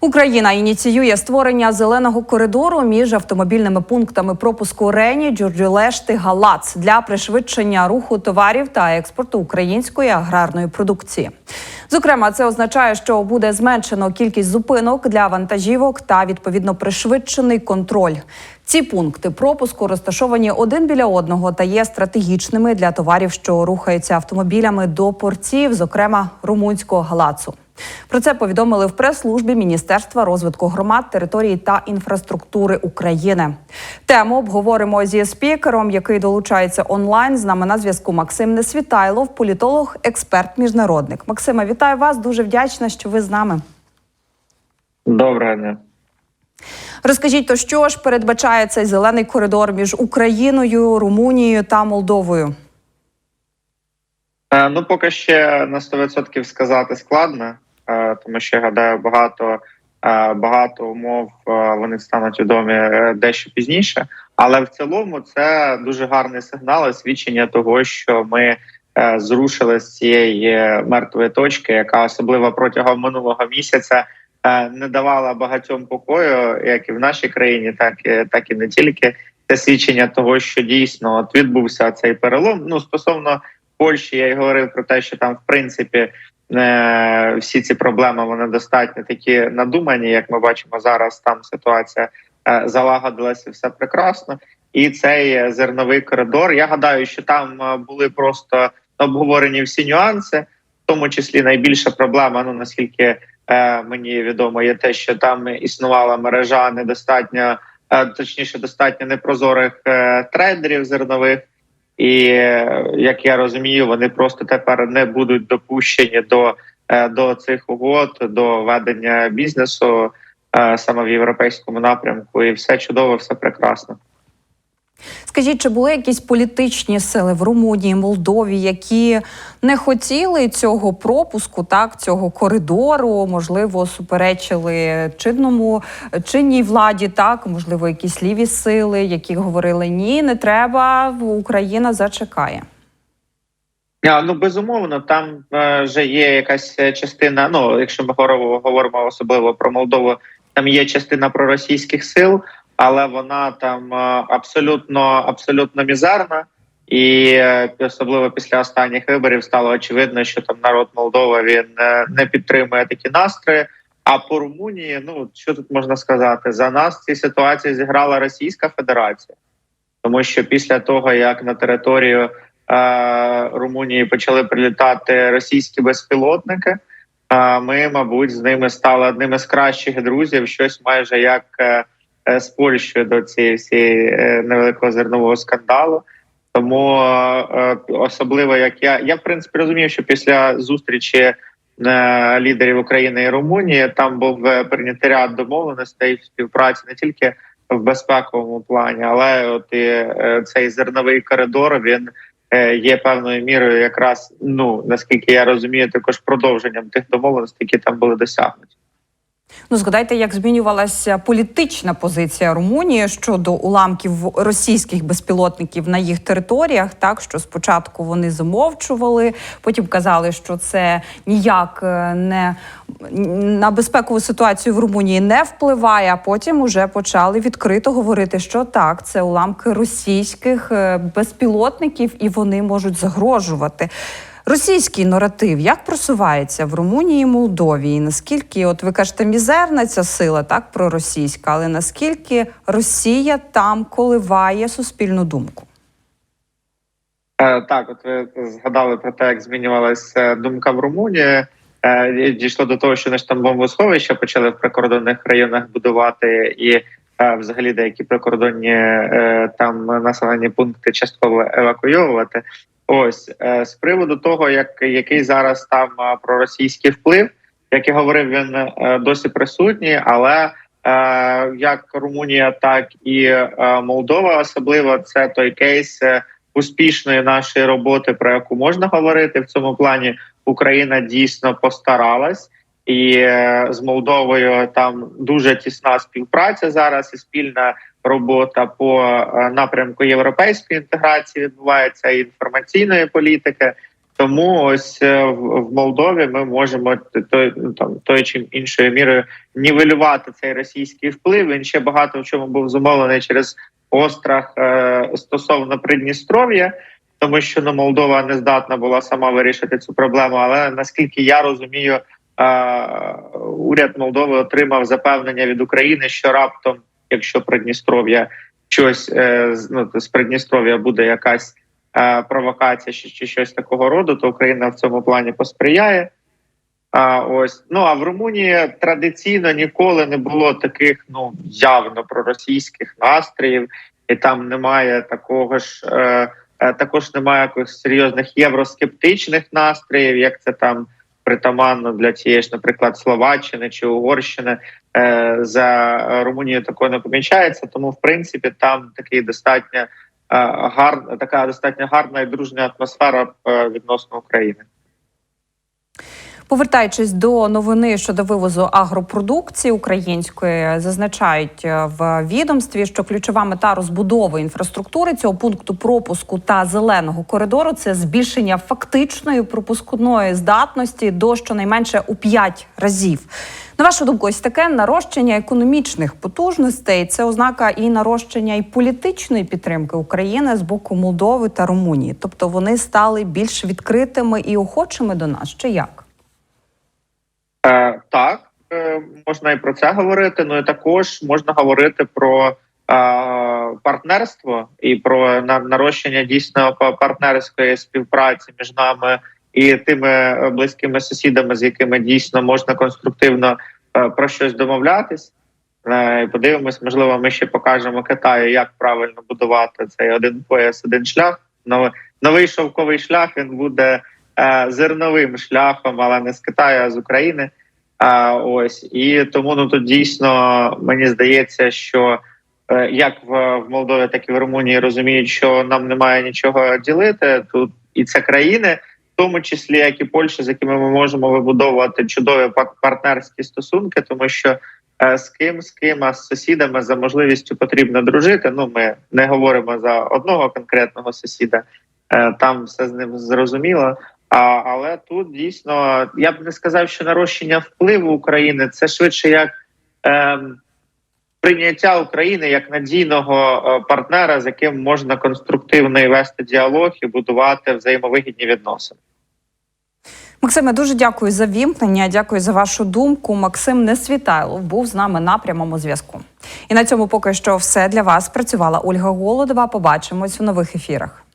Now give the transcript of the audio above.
Україна ініціює створення зеленого коридору між автомобільними пунктами пропуску Рені, Джорджулешти, Галац для пришвидшення руху товарів та експорту української аграрної продукції. Зокрема, це означає, що буде зменшено кількість зупинок для вантажівок та відповідно пришвидшений контроль. Ці пункти пропуску розташовані один біля одного та є стратегічними для товарів, що рухаються автомобілями до портів, зокрема румунського галацу. Про це повідомили в прес-службі Міністерства розвитку громад, території та інфраструктури України. Тему обговоримо зі спікером, який долучається онлайн. З нами на зв'язку Максим Несвітайлов, політолог, експерт, міжнародник. Максима, вітаю вас. Дуже вдячна, що ви з нами. Доброго дня. Розкажіть, то що ж передбачає цей зелений коридор між Україною, Румунією та Молдовою? Е, Ну, поки ще на 100% сказати складно, тому що я гадаю, багато е, багато умов е, вони стануть відомі е, дещо пізніше. Але в цілому це дуже гарний сигнал і свідчення того, що ми зрушили з цієї мертвої точки, яка особливо протягом минулого місяця не давала багатьом покою, як і в нашій країні, так і так і не тільки. Це свідчення того, що дійсно от відбувся цей перелом. Ну стосовно Польщі, я й говорив про те, що там в принципі всі ці проблеми вони достатньо такі надумані. Як ми бачимо зараз, там ситуація е, залагодилася, все прекрасно. І цей е, зерновий коридор. Я гадаю, що там е, були просто обговорені всі нюанси, в тому числі найбільша проблема. Ну наскільки е, мені відомо, є те, що там існувала мережа недостатньо, е, точніше, достатньо непрозорих е, трейдерів зернових. І як я розумію, вони просто тепер не будуть допущені до, е, до цих угод, до ведення бізнесу е, саме в європейському напрямку, і все чудово, все прекрасно. Скажіть, чи були якісь політичні сили в Румунії, Молдові, які не хотіли цього пропуску, так цього коридору, можливо, суперечили чинному чинній владі, так можливо, якісь ліві сили, які говорили ні, не треба, Україна зачекає. А, ну безумовно, там е, вже є якась частина. Ну, якщо ми говоримо, говоримо особливо про Молдову, там є частина проросійських сил, але вона там е, абсолютно абсолютно мізерна. І е, особливо після останніх виборів стало очевидно, що там народ Молдови він е, не підтримує такі настрої. А по Румунії, ну що тут можна сказати, за нас в цій ситуації зіграла Російська Федерація, тому що після того як на територію е, Румунії почали прилітати російські безпілотники, е, ми, мабуть, з ними стали одними з кращих друзів, щось майже як е, з Польщею до цієї всієї е, невеликого зернового скандалу. Тому е, особливо як я я в принципі розумів, що після зустрічі е, лідерів України і Румунії там був е, прийнятий ряд домовленостей співпраці не тільки в безпековому плані, але от і е, цей зерновий коридор він е, є певною мірою, якраз ну наскільки я розумію, також продовженням тих домовленостей, які там були досягнуті. Ну, згадайте, як змінювалася політична позиція Румунії щодо уламків російських безпілотників на їх територіях. Так що спочатку вони замовчували, потім казали, що це ніяк е, не на безпекову ситуацію в Румунії не впливає. А потім уже почали відкрито говорити, що так, це уламки російських е, безпілотників, і вони можуть загрожувати. Російський наратив як просувається в Румунії і Молдові? І наскільки, от ви кажете, мізерна ця сила, так проросійська, але наскільки Росія там коливає суспільну думку? Е, так, от ви згадали про те, як змінювалася думка в Румунії. Е, дійшло до того, що там бомбосховища почали в прикордонних районах будувати, і е, взагалі деякі прикордонні е, там населені пункти частково евакуйовувати. Ось е, з приводу того, як який зараз там е, проросійський вплив, як я говорив, він е, досі присутній, але як Румунія, так і Молдова, особливо це той кейс успішної нашої роботи, про яку можна говорити в цьому плані. Україна дійсно постаралась, і з Молдовою там дуже тісна співпраця зараз і спільна робота по е, напрямку європейської інтеграції відбувається і інформаційної політики. Тому ось е, в Молдові ми можемо той ну, там тою чи іншою мірою нівелювати цей російський вплив. Він ще багато в чому був зумовлений через острах е, стосовно Придністров'я, тому що ну, Молдова не здатна була сама вирішити цю проблему. Але наскільки я розумію, уряд Молдови отримав запевнення від України, що раптом, якщо Придністров'я щось е, ну, з Придністров'я буде якась е, провокація чи, чи щось такого роду, то Україна в цьому плані посприяє. А ось ну а в Румунії традиційно ніколи не було таких ну явно проросійських настроїв, і там немає такого ж е, е, також немає якихось серйозних євроскептичних настроїв, як це там притаманно для тієї ж, наприклад, Словаччини чи Угорщини. Е, за Румунією такого не помічається. Тому, в принципі, там такий достатньо гар, гарна, така достатньо гарна і дружня атмосфера е, відносно України. Повертаючись до новини щодо вивозу агропродукції української, зазначають е, в відомстві, що ключова мета розбудови інфраструктури цього пункту пропуску та зеленого коридору це збільшення фактичної пропускної здатності до щонайменше у 5 разів. На вашу думку, ось таке нарощення економічних потужностей це ознака і нарощення і політичної підтримки України з боку Молдови та Румунії. Тобто вони стали більш відкритими і охочими до нас. Чи як? Е, так, е, можна і про це говорити. Ну і також можна говорити про е, партнерство і про нарощення дійсно партнерської співпраці між нами і тими е, близькими сусідами, з якими дійсно можна конструктивно е, про щось домовлятись. Е, подивимось, можливо, ми ще покажемо Китаю, як правильно будувати цей один пояс, один шлях. Новий шовковий шлях він буде е, зерновим шляхом, але не з Китаю, а з України. А, ось і тому ну тут дійсно мені здається, що е, як в, Молдові, так і в Румунії розуміють, що нам немає нічого ділити. Тут і це країни, в тому числі як і Польща, з якими ми можемо вибудовувати чудові пар- партнерські стосунки, тому що е, з ким з ким а з сусідами за можливістю потрібно дружити. Ну ми не говоримо за одного конкретного сусіда, е, там все з ним зрозуміло. А, але тут дійсно я б не сказав, що нарощення впливу України це швидше як ем, прийняття України як надійного е, партнера, з яким можна конструктивно і вести діалог і будувати взаємовигідні відносини. Максиме, дуже дякую за вімкнення. Дякую за вашу думку. Максим Несвітайлов був з нами на прямому зв'язку. І на цьому поки що все для вас. Працювала Ольга Голодова. Побачимось у нових ефірах.